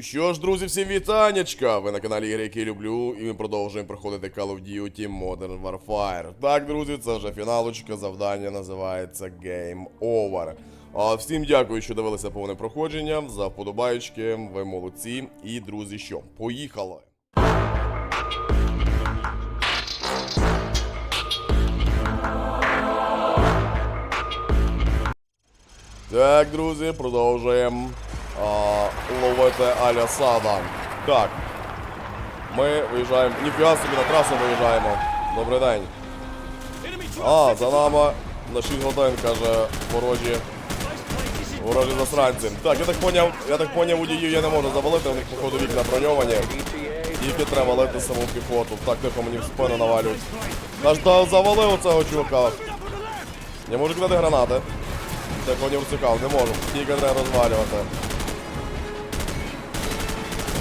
Що ж, друзі, всім вітанечка! Ви на каналі Ігри, які люблю, і ми продовжуємо проходити Call of Duty Modern Warfare. Так, друзі, це вже фіналочка, завдання називається Game Over. А всім дякую, що дивилися повне проходження. За вподобаючки, ви молодці. І, друзі, що? Поїхали! Так, друзі, продовжуємо ловити Аля Сада. Так. Ми виїжджаємо. Ніфіга собі на трасу виїжджаємо. Добрий день. А, за нами на 6 годин, каже, ворожі. Ворожі засранці. Так, я так поняв, я так поняв, водію я не можу завалити, у них походу вікна броньовані. Тільки треба лити саму піхоту. Так, тихо мені в спину навалюють. Аж да, завалив цього чувака. Я можу кидати гранати. Так вони цікав, не можу. Тільки треба розвалювати.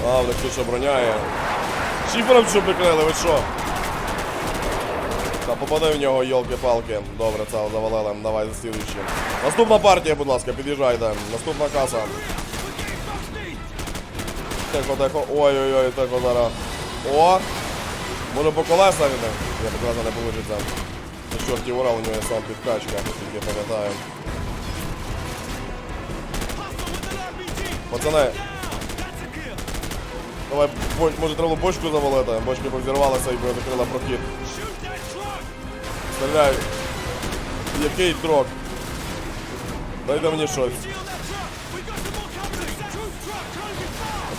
Них тут ще броня є. Шифером що прикрили, ви що? Та попади в нього, йолки-палки. Добре, це завалили. Давай за слідуючим. Наступна партія, будь ласка, під'їжджайте. Наступна каса. Тихо, тихо. Ой-ой-ой, тихо зараз. О! Може по колесах йде? Я по колеса не получиться. Це чорті урал, у нього є сам підкачка, тільки пам'ятаю. Пацани. Давай, може треба бочку завалити, бочка повзірвалася і закрила прохід. Стріляй. Який трок? Дайте мені щось.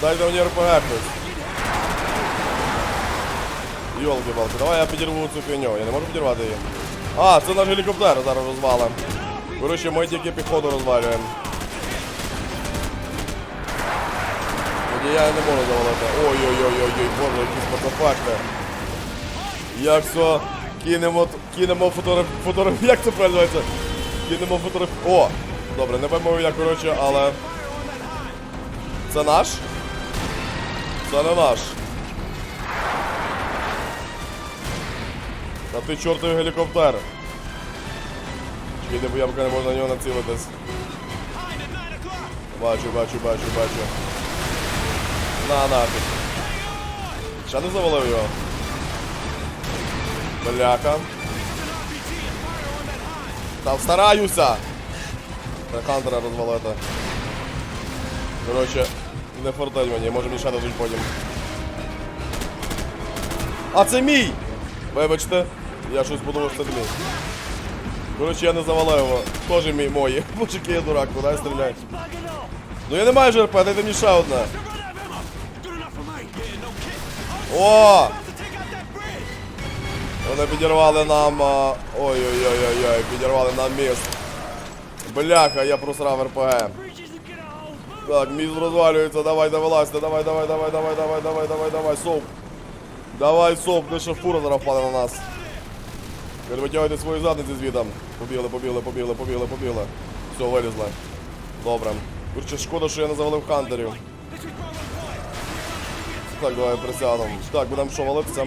Дайте мені РПГ хтось. Йолки-палки, давай я підірву цю фігню, я не можу підірвати її. А, це наш гелікоптер зараз розвалим. Коротше, ми тільки піхоту розвалюємо. Я не можу завалити. Ой-ой-ой-ой, боже, якісь пацафакти. Як все, кинемо, кинемо фотограф... фотограф... Як це називається? Кинемо фотограф... О! Добре, не пойму я, коротше, але... Це наш? Це не наш. Та ти чортовий гелікоптер. Чекайте, бо я поки не можу на нього націлитись. Бачу, бачу, бачу, бачу. На нафіг. Ще не завалив його. Бляха. Та стараюся! Та Хантера розвалити. Коротше, не фортель мені, може мені ще дадуть потім. А це мій! Вибачте, я щось подумав, що це мій. Коротше, я не завалив його. Тоже мій мої. Боже, який я дурак, куди стріляй? Ну я не маю ЖРП, дайте мені ще одне. О! Вони підірвали нам. Ой-ой-ой-ой-ой, підірвали нам міст. Бляха, я просрав РПГ. Так, міст розвалюється, давай, давай, лазьте, давай, давай, давай, давай, давай, давай, давай, давай, соп. Давай, соп, де ще фура зараз на нас. Витягуйте свої задниці звідом. Побігли, побігли, побігли, побігли, побігли. Все, вилізли. Добре. Короче, шкода, що я не завалив хантерів. Так, давай присядемо. Так, будемо що валитися.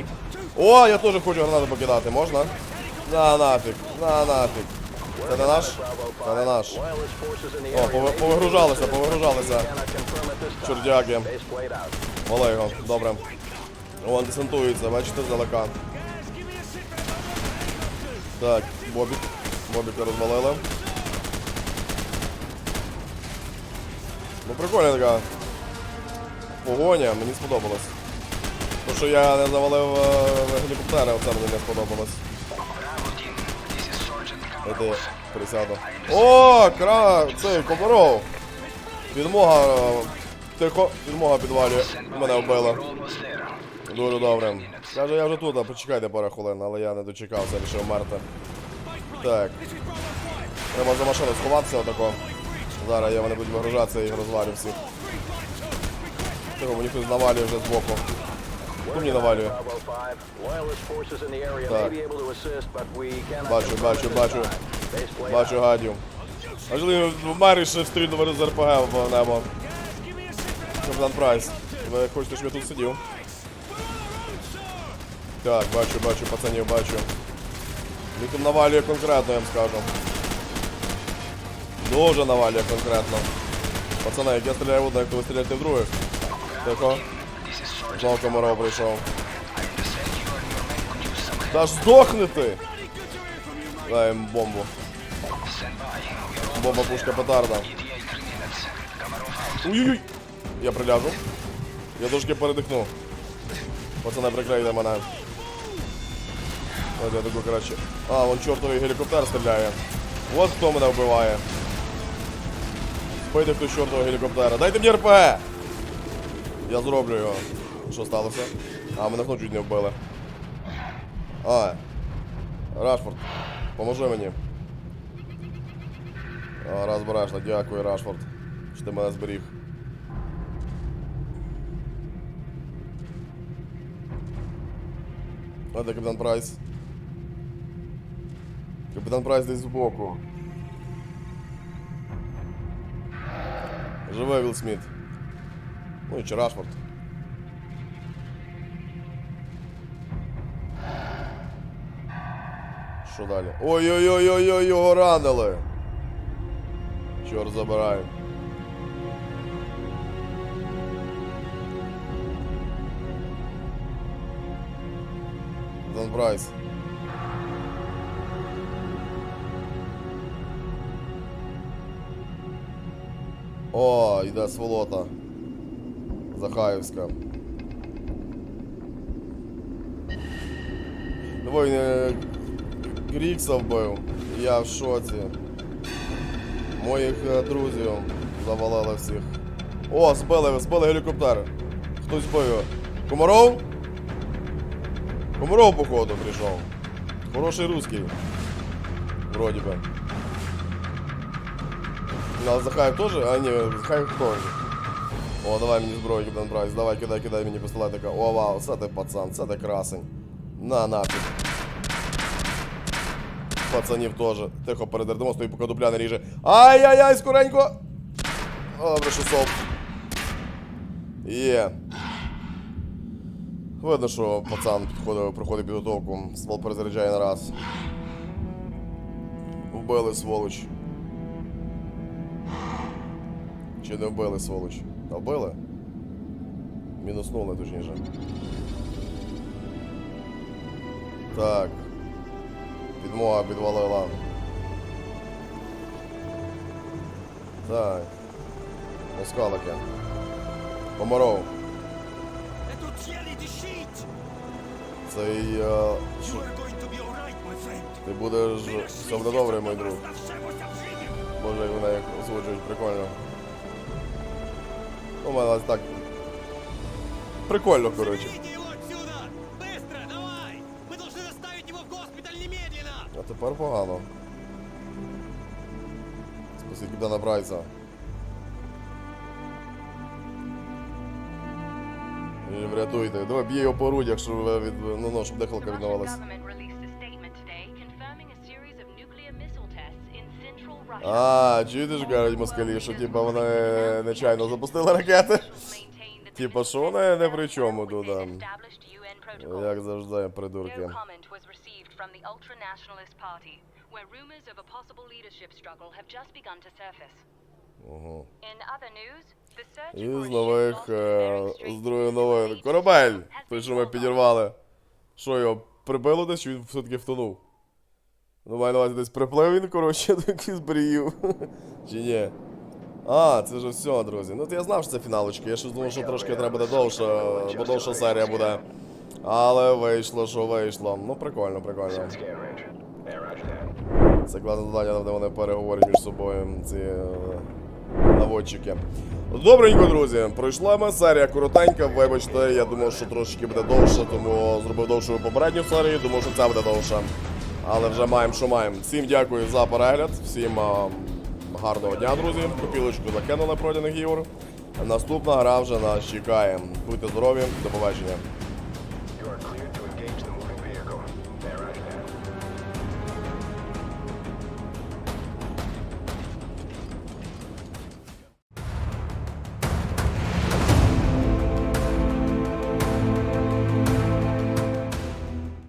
О, я теж хочу гранату покидати, можна? На нафіг, на нафіг. Це не наш? Це не наш. О, повигружалися, повигружалися. Чордяки. Вали його, добре. О, десантується, бачите, здалека. Так, Бобік. Бобіка розвалили. Ну прикольна така погоня, мені сподобалось. То, що я не завалив е, гелікоптера, оце мені не сподобалось. Дайте присяду. О, кра... цей Комаров! Підмога. е, Тихо, підмога підвалює. Мене вбила. Дуже добре. Каже, я вже тут, а почекайте пару хвилин, але я не дочекався, рішив мерти. Так. Треба за машину сховатися отако. Зараз я вони будуть вигружатися і розвалю всіх. Тихо, мені хтось навалює вже збоку. Хто мені навалює? Так. Бачу, бачу, бачу. Бачу гадів. Можливо, в мері ще стрільнули з РПГ в небо. Капітан Прайс. Ви хочете, щоб я тут сидів? Так, бачу, бачу, пацанів, бачу. Він тут навалює конкретно, я вам скажу. Дуже навалює конкретно. Пацани, як я стріляю в одне, як то ви стріляєте в других. Тихо. Знову комаров прийшов. Та здохни ти! Дай їм бомбу. Бомба пушка петарда. Ой-ой-ой! Я приляжу. Я трошки передихну. Пацани, прикрийте мене. От я таку, коротше. А, вон чортовий гелікоптер стріляє. От хто мене вбиває. Пийте хтось чортового гелікоптера. Дайте мені РП! Я зроблю його. Що сталося? А, мене знову чуть не вбили. А. Рашфорд, поможи мені. А, раз барашна, дякую, Рашфорд. Що ти мене зберіг. А де капітан Прайс? Капітан Прайс десь збоку. Живе Вілл Сміт. Ну і чи Рашфорд. Що далі? Ой-ой-ой-ой-ой, його ранили. Чорт забирай. Дон Прайс. О, йде сволота. Захаївська. Давай не Крікса вбив. Я в шоці. Моїх е, друзів завалили всіх. О, збили, збили гелікоптер. Хтось збив. його. Комаров? Комаров, походу, прийшов. Хороший русский. Вроді би. Ну, а Захаєв теж? А ні, Захаєв теж. О, давай мені зброю, Капітан Прайс. Давай, кидай, кидай мені пістолетика. О, вау, це ти пацан, це ти красень. На, нафіг. Пацанів теж. Тихо передердемо, стої, поки дупля не ріже. Ай-яй-яй, скоренько! Добре, що соп. Є. Видно, що пацан підходив, проходить підготовку. Ствол перезаряджає на раз. Вбили сволоч. Чи не вбили сволоч? Та вбили? Мінуснули, точніше. Так. Підмога підвалила. Так. Оскалики. Sheet! Цей. my friend. Ти будеш. Все буде добре, мій друг. Боже, як мене як озвучують, прикольно. Его в госпиталь немедленно! А тепер погано. Спасибі Дана Брайса. І Врятуйте. Давай б'є його по грудях, щоб від. Ну, ну, щоб The відновилась. А, чуєте ж кажуть москалі, що типа вони нечайно запустили ракети? Типа, що вони не при чому тут? Як завжди, придурки. Угу. І з нових е, з другої новин. Корабель! Той, що ми підірвали. Що його прибило десь, чи він все-таки втонув? Ну, маю на увазі десь приплив він, коротше, до бріїв. Чи ні? А, це вже все, друзі. Ну, то я знав, що це фіналочки. Я ще думав, що трошки треба буде довше, бо довша серія буде. Але вийшло, що вийшло. Ну, прикольно, прикольно. Це класне завдання, де вони переговорять між собою, ці е, наводчики. Добренько, друзі. Пройшла ми серія коротенька. Вибачте, я думав, що трошки буде довше, тому зробив довшу попередню серію, думав, що це буде довше. Але вже маємо, що маємо. Всім дякую за перегляд, всім а, гарного дня, друзі. Копілочку закинули пройдених ігор. Наступна гра вже нас чекає. Будьте здорові, до побачення.